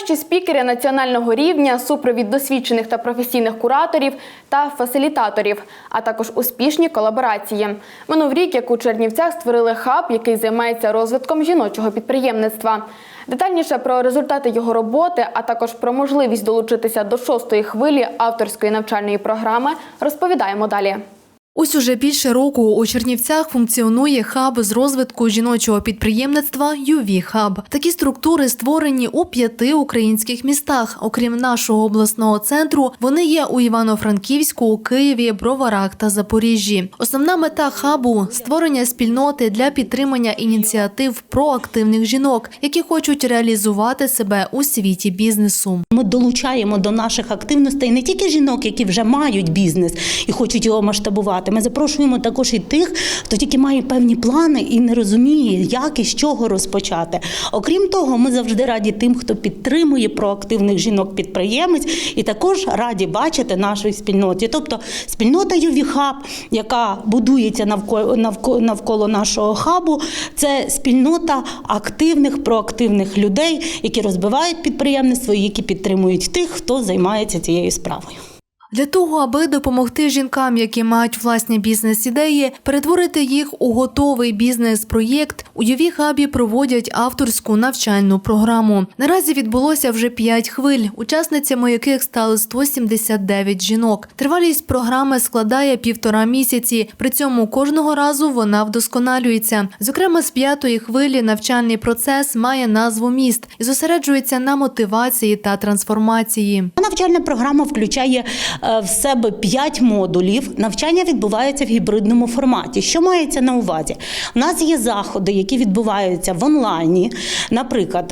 Найкращі спікери національного рівня, супровід досвідчених та професійних кураторів та фасилітаторів, а також успішні колаборації. Минув рік, як у Чернівцях створили хаб, який займається розвитком жіночого підприємництва. Детальніше про результати його роботи, а також про можливість долучитися до шостої хвилі авторської навчальної програми, розповідаємо далі. Ось уже більше року у Чернівцях функціонує хаб з розвитку жіночого підприємництва «ЮВІ Хаб. Такі структури створені у п'яти українських містах. Окрім нашого обласного центру, вони є у Івано-Франківську, Києві, Броварах та Запоріжжі. Основна мета хабу створення спільноти для підтримання ініціатив проактивних жінок, які хочуть реалізувати себе у світі бізнесу. Ми долучаємо до наших активностей не тільки жінок, які вже мають бізнес і хочуть його масштабувати. Ми запрошуємо також і тих, хто тільки має певні плани і не розуміє, як і з чого розпочати. Окрім того, ми завжди раді тим, хто підтримує проактивних жінок-підприємець, і також раді бачити нашої спільноті. Тобто спільнота Ювіхаб, яка будується навколо, навколо нашого хабу, це спільнота активних, проактивних людей, які розбивають підприємництво які підтримують тих, хто займається цією справою. Для того, аби допомогти жінкам, які мають власні бізнес-ідеї, перетворити їх у готовий бізнес-проєкт, у ЮВІ Хабі проводять авторську навчальну програму. Наразі відбулося вже п'ять хвиль, учасницями яких стали 179 жінок. Тривалість програми складає півтора місяці. При цьому кожного разу вона вдосконалюється. Зокрема, з п'ятої хвилі навчальний процес має назву міст і зосереджується на мотивації та трансформації. Навчальна програма включає в себе 5 модулів. Навчання відбувається в гібридному форматі. Що мається на увазі? У нас є заходи, які відбуваються в онлайні. Наприклад,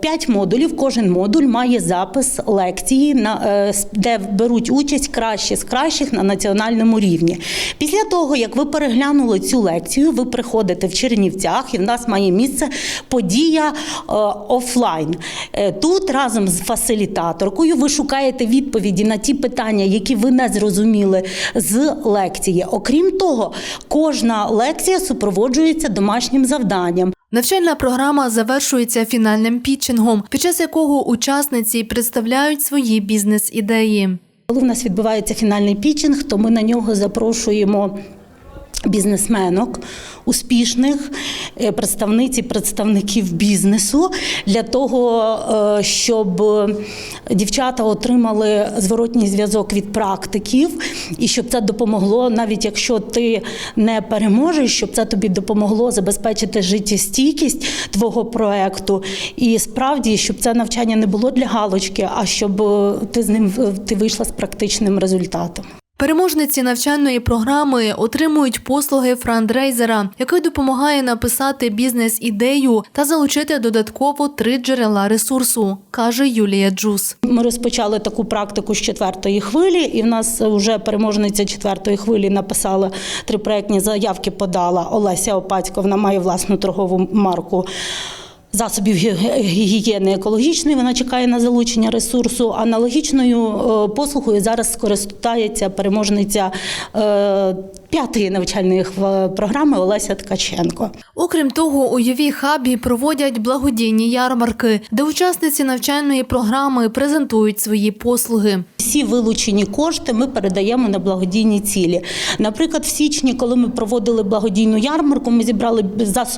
5 модулів. Кожен модуль має запис лекції, е, де беруть участь кращі з кращих на національному рівні. Після того, як ви переглянули цю лекцію, ви приходите в Чернівцях, і в нас має місце подія е, офлайн. Е, Тут разом з фасилітаторкою ви шукаєте відповіді на ті питання, які ви не зрозуміли з лекції. Окрім того, кожна лекція супроводжується домашнім завданням. Навчальна програма завершується фінальним пітчингом, під час якого учасниці представляють свої бізнес-ідеї. Коли в нас відбувається фінальний пітчинг, то ми на нього запрошуємо. Бізнесменок успішних е, представниць і представників бізнесу для того, е, щоб дівчата отримали зворотній зв'язок від практиків, і щоб це допомогло, навіть якщо ти не переможеш, щоб це тобі допомогло забезпечити життєстійкість твого проекту. І справді, щоб це навчання не було для галочки, а щоб е, ти з ним е, ти вийшла з практичним результатом. Переможниці навчальної програми отримують послуги франдрейзера, який допомагає написати бізнес-ідею та залучити додатково три джерела ресурсу, каже Юлія Джус. Ми розпочали таку практику з четвертої хвилі, і в нас вже переможниця четвертої хвилі написала три проектні заявки. Подала Олеся Опацько. Вона має власну торгову марку. Засобів гігієни екологічної вона чекає на залучення ресурсу. Аналогічною е, послугою зараз скористається переможниця е, п'ятої навчальної програми Олеся Ткаченко. Окрім того, у ЮВІ хабі проводять благодійні ярмарки, де учасниці навчальної програми презентують свої послуги. Всі вилучені кошти ми передаємо на благодійні цілі. Наприклад, в січні, коли ми проводили благодійну ярмарку, ми зібрали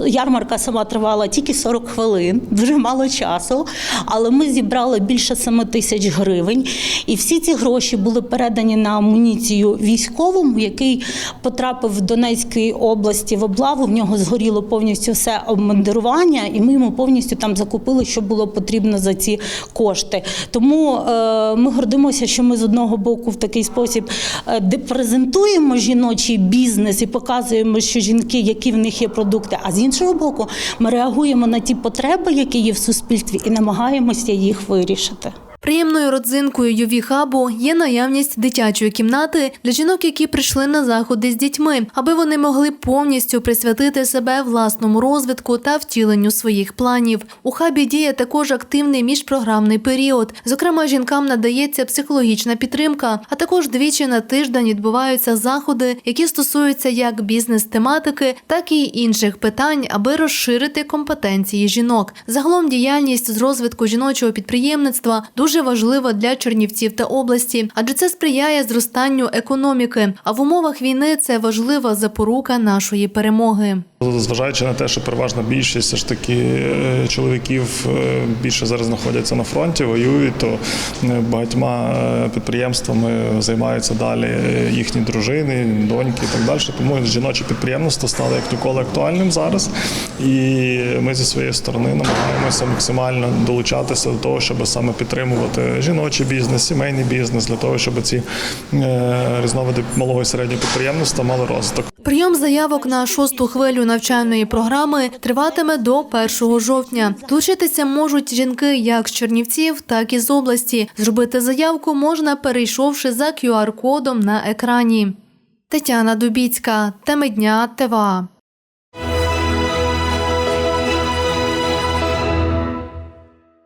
ярмарка сама тривала тільки 40 хвилин, дуже мало часу. Але ми зібрали більше 7 тисяч гривень, і всі ці гроші були передані на амуніцію військовому, який потрапив в Донецькій області в облаву. В нього згоріло повністю все обмундирування, і ми йому повністю там закупили, що було потрібно за ці кошти. Тому е, ми гордимося, що ми з одного боку в такий спосіб е, де жіночий бізнес і показуємо, що жінки, які в них є продукти. А з іншого боку, ми реагуємо на ті потреби, які є в суспільстві, і намагаємося їх вирішити. Приємною родзинкою юві хабу є наявність дитячої кімнати для жінок, які прийшли на заходи з дітьми, аби вони могли повністю присвятити себе власному розвитку та втіленню своїх планів. У хабі діє також активний міжпрограмний період. Зокрема, жінкам надається психологічна підтримка, а також двічі на тиждень відбуваються заходи, які стосуються як бізнес-тематики, так і інших питань, аби розширити компетенції жінок. Загалом діяльність з розвитку жіночого підприємництва дуже важлива для Чернівців та області, адже це сприяє зростанню економіки. А в умовах війни це важлива запорука нашої перемоги. Зважаючи на те, що переважна більшість все ж таки е, чоловіків е, більше зараз знаходяться на фронті, воюють, то е, багатьма підприємствами займаються далі їхні дружини, доньки і так далі. Тому жіноче підприємництво стало як ніколи актуальним зараз. І ми зі своєї сторони намагаємося максимально долучатися до того, щоб саме підтримувати жіночий бізнес, сімейний бізнес, для того, щоб ці різновиди малого і середнього підприємництва мали розвиток. Прийом заявок на шосту хвилю навчальної програми триватиме до 1 жовтня. Долучитися можуть жінки як з Чернівців, так і з області. Зробити заявку можна, перейшовши за QR-кодом на екрані. Тетяна Дубіцька, теми дня ТВА.